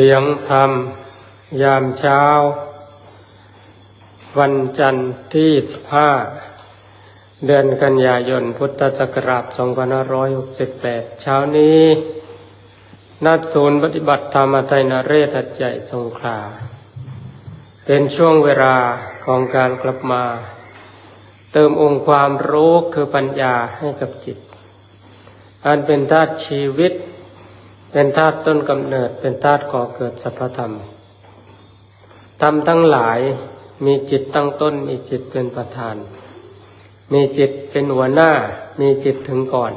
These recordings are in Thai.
สียงธรรม ยามเช้า วันจันทร์ที่ 15 เดือนกันยายนพุทธศักราช 2568 เช้านี้ นัดศูนย์ปฏิบัติธรรมไทยนเรศหัดใหญ่สงขลาเป็นช่วงเวลาของการกลับมา เติมองค์ความรู้คือปัญญาให้กับจิต อันเป็นธาตุชีวิต เป็นธาตุต้นกำเนิดเป็นธาตุก่อเกิดสรรพธรรมธรรมทั้งหลายมีจิตตั้งต้นมีจิตเป็นประธาน มีจิตเป็นหัวหน้า มีจิตถึงก่อน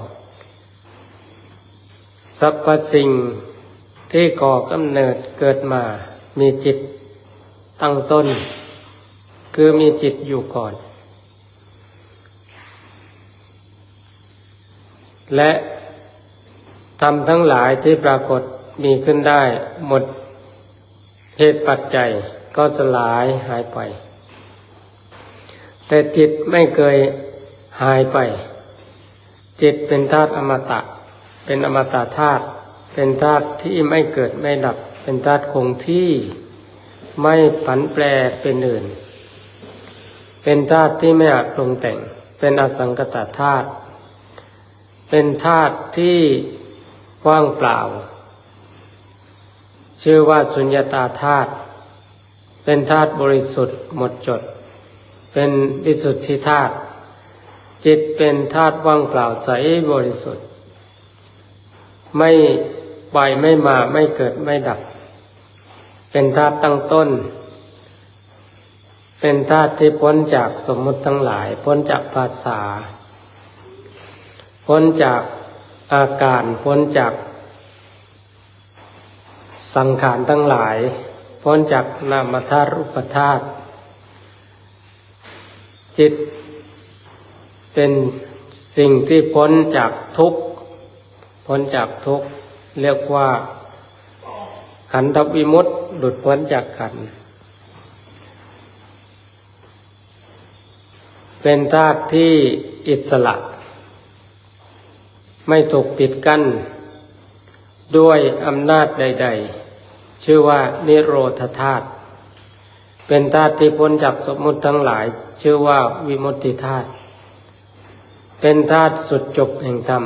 สรรพสิ่งที่ก่อกำเนิดเกิดมา มีจิตตั้งต้น คือมีจิตอยู่ก่อน และ ทำทั้งหลายที่ปรากฏมีขึ้นได้หมดเหตุปัจจัยก็สลายหายไป แต่จิตไม่เคยหายไป จิตเป็นธาตุอมตะ เป็นอมตะธาตุเป็นธาตุที่ไม่เกิดไม่ดับ เป็นธาตุคงที่ไม่ผันแปรเป็นอื่น เป็นธาตุที่ไม่อาจปรุงแต่ง เป็นอสังกตธาตุเป็นธาตุที่ ว่างเปล่า ชื่อว่าสุญญาตาธาตุเป็นธาตุบริสุทธิ์หมดจด เป็นวิสุทธิธาตุจิตเป็นธาตุว่างเปล่าใสบริสุทธิ์ ไม่ไปไม่มาไม่เกิดไม่ดับ เป็นธาตุตั้งต้น เป็นธาตุที่พ้นจากสมมุติทั้งหลาย พ้นจากภาษา พ้นจาก อาการพ้นจาก สังขารทั้งหลาย พ้นจากนามธาตุรูปธาตุจิต เป็นสิ่งที่พ้นจากทุกข์ พ้นจากทุกข์ เรียกว่า ขันธวิมุตติหลุดพ้นจากขันธ์เป็นธาตุที่อิสระ ไม่ถูกปิดกั้น ด้วยอำนาจใด ๆ ชื่อว่านิโรธธาตุเป็นธาตุที่พ้นจากสมมุติทั้งหลาย ชื่อว่าวิมุตติธาตุเป็นธาตุสุดจบแห่งธรรม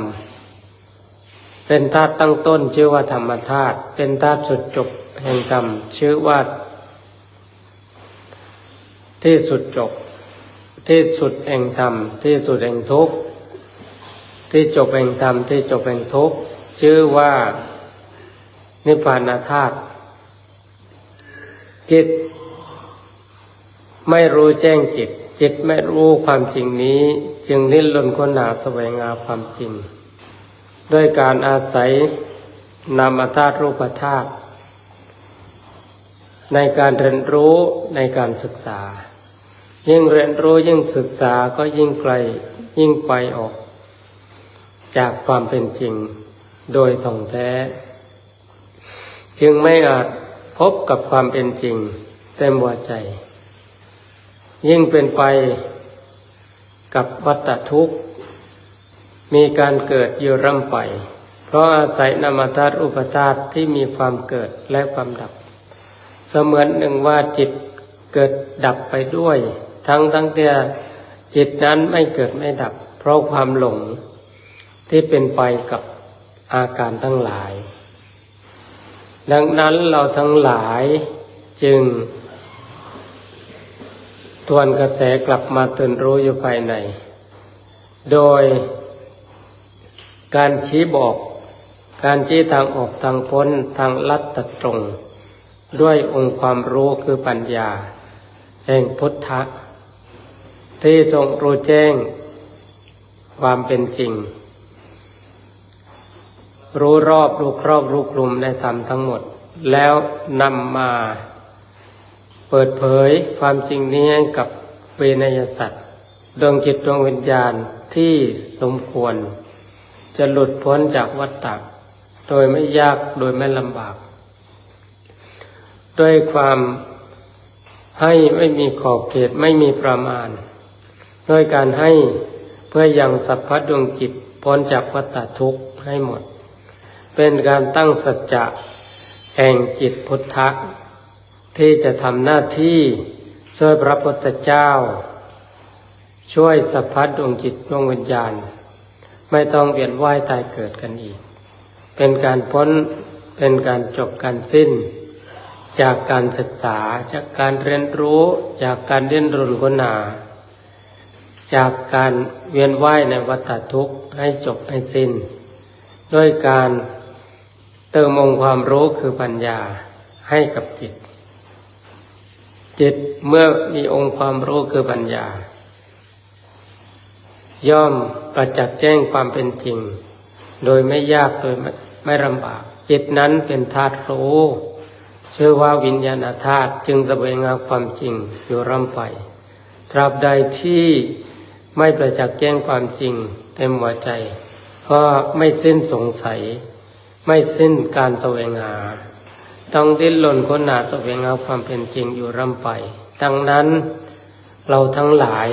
เป็นธาตุตั้งต้น ชื่อว่าธรรมธาตุเป็นธาตุสุดจบแห่งธรรม ชื่อว่า ที่สุดจบที่สุดแห่งธรรม ที่สุดแห่งทุกข์ ที่จบแห่งธรรมที่จบแห่งทุกข์ชื่อว่านิพพานธาตุจิต ไม่รู้แจ้งจิต จิตไม่รู้ความจริงนี้ จึงดิ้นรนค้นหาแสวงหาความจริง ด้วยการอาศัยนามธาตุรูปธาตุในการเรียนรู้ในการศึกษา ยิ่งเรียนรู้ยิ่งศึกษาก็ยิ่งไกลยิ่งไปออก จากความเป็นจริงโดยท่องแท้ จึงไม่อาจพบกับความเป็นจริงเต็มหัวใจ ยิ่งเป็นไปกับวัฏทุกข์ มีการเกิดอยู่ร่ำไป เพราะอาศัยนามธาตุอุปธาตุที่มีความเกิดและความดับ เสมือนหนึ่งว่าจิตเกิดดับไปด้วย ทั้งทั้งที่จิตนั้นไม่เกิดไม่ดับ เพราะความหลง ที่เป็นไปกับอาการทั้งหลาย ดังนั้นเราทั้งหลายจึง ทวนกระแสกลับมาตื่นรู้อยู่ภายใน โดยการชี้บอก การชี้ทางออกทางพ้นทางลัดตตรง ด้วยองค์ความรู้คือปัญญา แห่งพุทธะ ที่ทรงรู้แจ้งความเป็นจริง รู้รอบรู้ครอบรู้กลุ่มในธรรมทั้งหมด แล้วนำมาเปิดเผยความจริงนี้ให้กับเวนยสัตว์ดวงจิตดวงวิญญาณที่สมควร จะหลุดพ้นจากวัฏฏะโดยไม่ยากโดยไม่ลำบาก ด้วยความให้ไม่มีขอบเขตไม่มีประมาณ ด้วยการให้เพื่อยังสัพพะดวงจิตพ้นจากวัฏฏทุกข์ให้หมด เป็นการตั้งสัจจะแห่งจิตพุทธะที่จะทำหน้าที่ช่วยพระพุทธเจ้า ช่วยสัพพัดดวงจิตดวงวิญญาณ ไม่ต้องเวียนว่ายตายเกิดกันอีก เป็นการพ้นเป็นการจบการสิ้น จากการศึกษาจากการเรียนรู้จากการเรียนรู้ค้นหาจากการเวียนว่ายในวัฏทุกข์ให้จบให้สิ้น ด้วยการ เติมองความรู้คือปัญญาให้กับจิต จิตเมื่อมีองค์ความรู้คือปัญญา ย่อมประจักษ์แจ้งความเป็นจริง โดยไม่ยากโดยไม่ไมลำบาก จิตนั้นเป็นธาตุรู้ชื่อว่าวิญญาณธาตุจึงแสวงาความจริงอยู่ร่ำไป ตราบใดที่ไม่ประจักษ์แจ้งความจริงเต็มหัวใจ ก็ไม่สิ้นสงสัย ไม่สิ้นการแสวงหา ต้องดิ้นรนค้นหาแสวงหาความเป็นจริงอยู่ร่ำไป ดังนั้นเราทั้งหลาย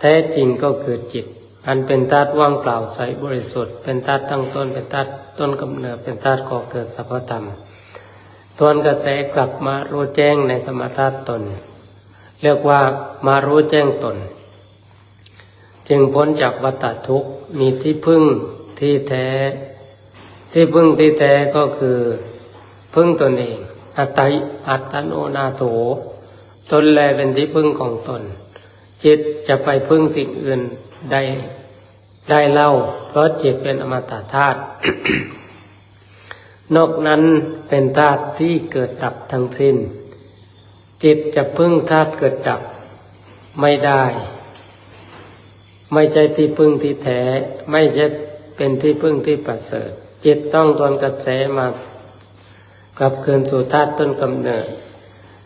แท้จริงก็คือจิต อันเป็นธาตุว่างเปล่าใสบริสุทธิ์ เป็นธาตุตั้งต้น เป็นธาตุต้นกำเนิด เป็นธาตุก่อเกิดสรรพธรรมทวนกระแสกลับมารู้แจ้งในธรรมธาตุตน เรียกว่ามารู้แจ้งตน จึงพ้นจากวัฏทุกข์มีที่พึ่งที่แท้ ที่พึ่งที่แท้ก็คือ พึ่งตนเอง อัตติอัตโนนาโถ ตนแลเป็นที่พึ่งของตน จิตจะไปพึ่งสิ่งอื่นได้ได้เล่า เพราะจิตเป็นอมตะธาตุนอกนั้นเป็นธาตุที่เกิดดับทั้งสิ้น จิตจะพึ่งธาตุเกิดดับไม่ได้ ไม่ใช่ที่พึ่งที่แท้ ไม่ใช่เป็นที่พึ่งที่ประเสริฐ จิตต้องทวนกระแสมากลับคืนสู่ธาตุต้นกำเนิด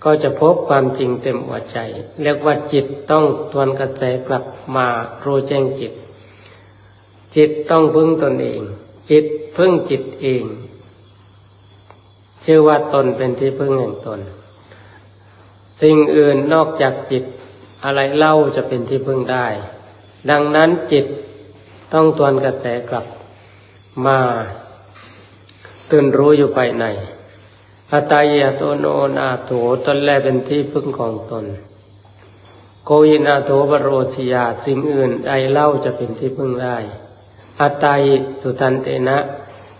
ก็จะพบความจริงเต็มหัวใจ เรียกว่าจิตต้องทวนกระแสกลับมารู้แจ้งจิต จิตต้องพึ่งตนเอง จิตพึ่งจิตเอง ชื่อว่าตนเป็นที่พึ่งแห่งตน สิ่งอื่นนอกจากจิตอะไรเล่าจะเป็นที่พึ่งได้ ดังนั้นจิตต้องทวนกระแสกลับมา ตื่นรู้อยู่ภายในอัตายาโตโนนาโถตนแลเป็นที่พึ่งของตน โกยินาโถบโรสิยาสิ่งอื่นใดเล่าจะเป็นที่พึ่งได้ อัตายสุทันเตนะ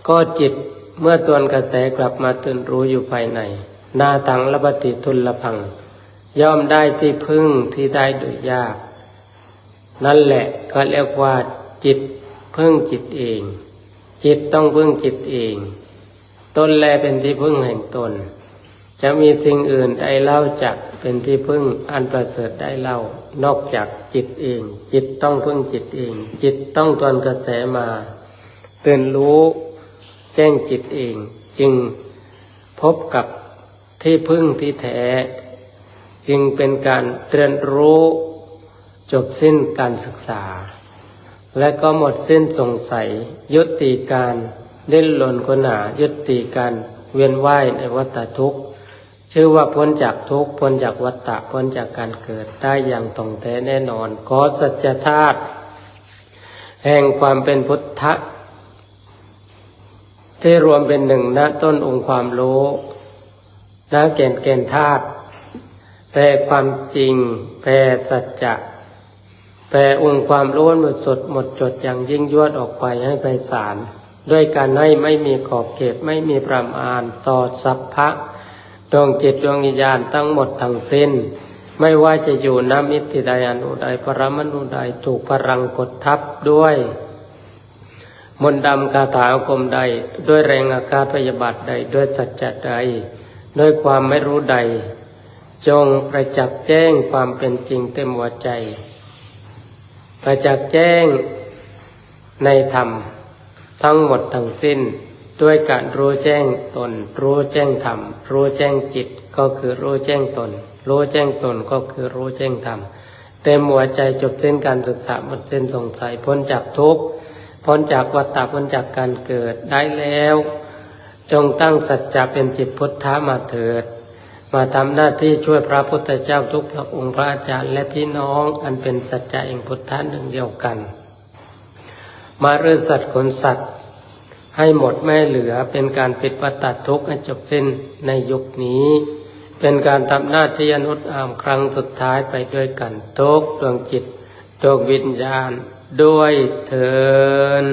ก็จิตเมื่อตวนกระแสกลับมาตื่นรู้อยู่ภายใน นาทังระบติทุลละพัง ย่อมได้ที่พึ่งที่ได้โดยยาก นั่นแหละก็เรียกว่าจิตพึ่งจิตเอง จิตต้องพึ่งจิตเอง ตนแลเป็นที่พึ่งแห่งตน จะมีสิ่งอื่นใดเล่าจักเป็นที่พึ่งอันประเสริฐได้เล่านอกจากจิตเอง จิตต้องพึ่งจิตเอง จิตต้องตวนกระแสมาตื่นรู้แจ้งจิตเอง จึงพบกับที่พึ่งที่แท้ จึงเป็นการเรียนรู้จบสิ้นการศึกษา และก็หมดสิ้นสงสัยยุติการ เล่นหลนคนหายุติการเวียนว่ายในวัฏทุกข์ ชื่อว่าพ้นจากทุกข์พ้นจากวัฏฏะพ้นจากการเกิดได้อย่างตรงแท้แน่นอน ขอสัจธาตุแห่งความเป็นพุทธะที่รวมเป็นหนึ่งณต้นองค์ความรู้ณแก่นแก่นธาตุแปลความจริง แปลสัจจะแปลองค์ความรู้หมดสดหมดจดอย่างยิ่งยวดออกไปให้ไปสาร ด้วยการให้ไม่มีขอบเขตไม่มีประมาณต่อสัพพะดวงจิตดวงวิญญาณทั้งหมดทั้งสิ้น ไม่ว่าจะอยู่น้ำมิติใดอนุใดปรมนุใดถูกพลังกดทับด้วย มนดำคาถาอาคมใด ด้วยแรงอาฆาตพยาบาทใดด้วยสัจจะใด ด้วยความไม่รู้ใด จงประจักษ์แจ้งความเป็นจริงเต็มหัวใจ ประจักษ์แจ้งในธรรม ทั้งหมดทั้งสิ้น ด้วยการรู้แจ้งตน รู้แจ้งธรรม รู้แจ้งจิตก็คือรู้แจ้งตน รู้แจ้งตนก็คือรู้แจ้งธรรมเต็มหัวใจจบเส้นการศึกษาหมดเส้นสงสัยพ้นจากทุกข์พ้นจากวัฏฏะพ้นจากการเกิดได้แล้ว จงตั้งสัจจะเป็นจิตพุทธะมาเถิด มาทำหน้าที่ช่วยพระพุทธเจ้าทุกพระองค์พระอาจารย์และพี่น้องอันเป็นสัจจะเองพุทธะหนึ่งเดียวกัน มาเรื่อสัตว์ขนสัตว์ ให้หมดไม่เหลือเป็นการปิดประตัดทุกข์ให้จบสิ้นในยุคนี้ เป็นการทำหน้าที่อนุตอามครั้งสุดท้ายไปด้วยกันทุกดวงจิตดวงวิญญาณด้วยเถิน